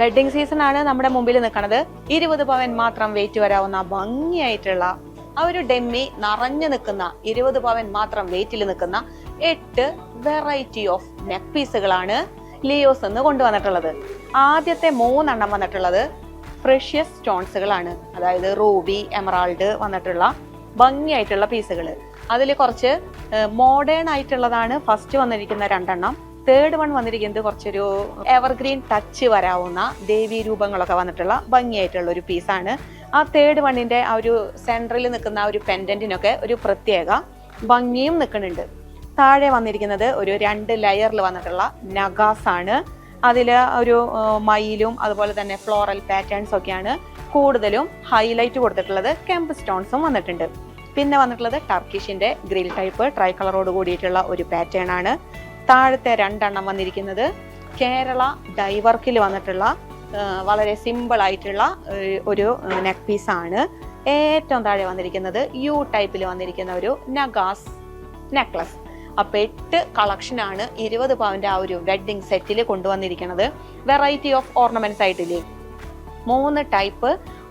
Wedding season ആണ് നമ്മുടെ മുമ്പിൽ നിൽക്കുന്നത് ഇരുപത് പവൻ മാത്രം വെയിറ്റ് വരാവുന്ന ഭംഗിയായിട്ടുള്ള ആ ഒരു ഡെമ്മി നിറഞ്ഞു നിൽക്കുന്ന ഇരുപത് പവൻ മാത്രം വെയിറ്റിൽ നിൽക്കുന്ന എട്ട് വെറൈറ്റി ഓഫ് നെക്ക് പീസുകളാണ് ലിയോസ് എന്ന് കൊണ്ടുവന്നിട്ടുള്ളത്. ആദ്യത്തെ മൂന്നെണ്ണം വന്നിട്ടുള്ളത് ഫ്രഷ്യസ് സ്റ്റോൺസുകളാണ് അതായത് റൂബി എമറാൾഡ് വന്നിട്ടുള്ള ഭംഗിയായിട്ടുള്ള പീസുകൾ അതിൽ കുറച്ച് മോഡേൺ ആയിട്ടുള്ളതാണ് ഫസ്റ്റ് വന്നിരിക്കുന്ന രണ്ടെണ്ണം. തേർഡ് വൺ വന്നിരിക്കുന്നത് കുറച്ചൊരു എവർഗ്രീൻ ടച്ച് വരാവുന്ന ദേവീ രൂപങ്ങളൊക്കെ വന്നിട്ടുള്ള ഭംഗിയായിട്ടുള്ള ഒരു പീസാണ് ആ തേർഡ് വണ്ണിന്റെ ആ ഒരു സെൻട്രലിൽ നിൽക്കുന്ന ഒരു പെൻഡന്റിനൊക്കെ ഒരു പ്രത്യേക ഭംഗിയും നിൽക്കുന്നുണ്ട്. താഴെ വന്നിരിക്കുന്നത് ഒരു രണ്ട് ലെയറിൽ വന്നിട്ടുള്ള നഗാസ് ആണ്. അതിൽ ഒരു മയിലും അതുപോലെ തന്നെ ഫ്ലോറൽ പാറ്റേൺസ് ഒക്കെയാണ് കൂടുതലും ഹൈലൈറ്റ് കൊടുത്തിട്ടുള്ളത്. കെമ്പ് സ്റ്റോൺസും വന്നിട്ടുണ്ട്. പിന്നെ വന്നിട്ടുള്ളത് ടർക്കിഷിന്റെ ഗ്രിൽ ടൈപ്പ് ട്രൈ കളറോട് കൂടിയിട്ടുള്ള ഒരു പാറ്റേൺ ആണ്. താഴത്തെ രണ്ടെണ്ണം വന്നിരിക്കുന്നത് കേരള ഡൈവർക്കിൽ വന്നിട്ടുള്ള വളരെ സിമ്പിൾ ആയിട്ടുള്ള ഒരു നെക്ക് പീസ് ആണ്. ഏറ്റവും താഴെ വന്നിരിക്കുന്നത് യു ടൈപ്പിൽ വന്നിരിക്കുന്ന ഒരു നഗാസ് നെക്ലസ് അപ്പൊ എട്ട് കളക്ഷൻ ആണ് ഇരുപത് പവന്റെ ആ ഒരു വെഡിങ് സെറ്റിൽ കൊണ്ടുവന്നിരിക്കുന്നത്. വെറൈറ്റി ഓഫ് ഓർണമെന്റ്സ് ആയിട്ടില്ലേ? മൂന്ന് ടൈപ്പ്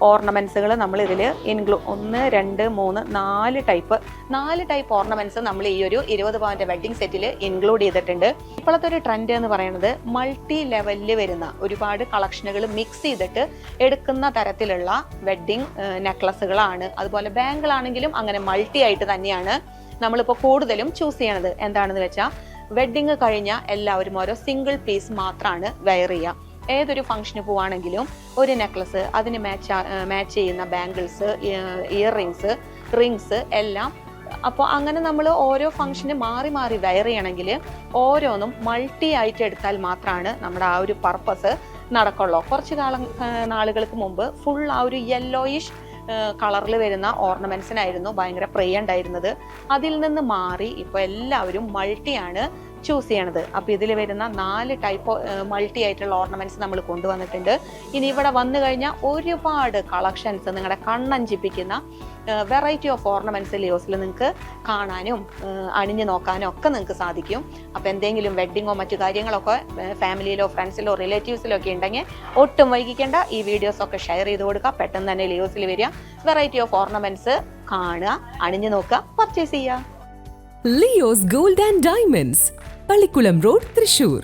ഓർണമെന്റ്സുകൾ നമ്മൾ ഇതിൽ ഇൻക്ലൂ ഒന്ന് രണ്ട് മൂന്ന് നാല് ടൈപ്പ്. നാല് ടൈപ്പ് ഓർണമെന്റ്സ് നമ്മൾ ഈ ഒരു ഇരുപത് പവന്റെ വെഡിങ് സെറ്റിൽ ഇൻക്ലൂഡ് ചെയ്തിട്ടുണ്ട്. ഇപ്പോഴത്തെ ഒരു ട്രെൻഡ് എന്ന് പറയുന്നത് മൾട്ടി ലെവലിൽ വരുന്ന ഒരുപാട് കളക്ഷനുകൾ മിക്സ് ചെയ്തിട്ട് എടുക്കുന്ന തരത്തിലുള്ള വെഡിങ് നെക്ലസുകളാണ് അതുപോലെ ബാങ്കിളാണെങ്കിലും അങ്ങനെ മൾട്ടി ആയിട്ട് തന്നെയാണ് നമ്മളിപ്പോൾ കൂടുതലും ചൂസ് ചെയ്യണത്. എന്താണെന്ന് വെച്ചാൽ വെഡിങ് കഴിഞ്ഞ എല്ലാവരും ഓരോ സിംഗിൾ പീസ് മാത്രമാണ് വെയർ ചെയ്യുക ഏതൊരു ഫംഗ്ഷന് പോവാണെങ്കിലും ഒരു നെക്ലസ് അതിന് മാച്ച് മാച്ച് ചെയ്യുന്ന ബാംഗിൾസ് ഇയർ റിങ്സ് റിങ്സ് എല്ലാം. അപ്പോൾ അങ്ങനെ നമ്മൾ ഓരോ ഫംഗ്ഷന് മാറി മാറി വെയർ ചെയ്യണമെങ്കിൽ ഓരോന്നും മൾട്ടി ആയിട്ട് എടുത്താൽ മാത്രമാണ് നമ്മുടെ ആ ഒരു പർപ്പസ് നടക്കുള്ളൂ. കുറച്ച് കാലം നാളുകൾക്ക് മുമ്പ് ഫുൾ ആ ഒരു യെല്ലോയിഷ് കളറിൽ വരുന്ന ഓർണമെന്റ്സിനായിരുന്നു ഭയങ്കര പ്രിയ ഉണ്ടായിരുന്നത് അതിൽ നിന്ന് മാറി ഇപ്പോൾ എല്ലാവരും മൾട്ടിയാണ് ചൂസ് ചെയ്യണത്. അപ്പോൾ ഇതിൽ വരുന്ന നാല് ടൈപ്പ് മൾട്ടി ആയിട്ടുള്ള ഓർണമെന്റ്സ് നമ്മൾ കൊണ്ടുവന്നിട്ടുണ്ട്. ഇനി ഇവിടെ വന്നു കഴിഞ്ഞാൽ ഒരുപാട് കളക്ഷൻസ് നിങ്ങളുടെ കണ്ണഞ്ചിപ്പിക്കുന്ന വെറൈറ്റി ഓഫ് ഓർണമെന്റ്സ് ലിയോസിൽ നിങ്ങൾക്ക് കാണാനും അണിഞ്ഞു നോക്കാനും ഒക്കെ നിങ്ങൾക്ക് സാധിക്കും. അപ്പോൾ എന്തെങ്കിലും വെഡ്ഡിങ്ങോ മറ്റു കാര്യങ്ങളൊക്കെ ഫാമിലിയിലോ ഫ്രണ്ട്സിലോ റിലേറ്റീവ്സിലോ ഒക്കെ ഉണ്ടെങ്കിൽ ഒട്ടും വൈകിക്കേണ്ട. ഈ വീഡിയോസ് ഒക്കെ ഷെയർ ചെയ്ത് കൊടുക്കുക പെട്ടെന്ന് തന്നെ ലിയോസിൽ വരിക. വെറൈറ്റി ഓഫ് ഓർണമെന്റ്സ് കാണുക അണിഞ്ഞു നോക്കുക പർച്ചേസ് ചെയ്യുക. Leo's gold and diamonds Pallikulam road Thrissur.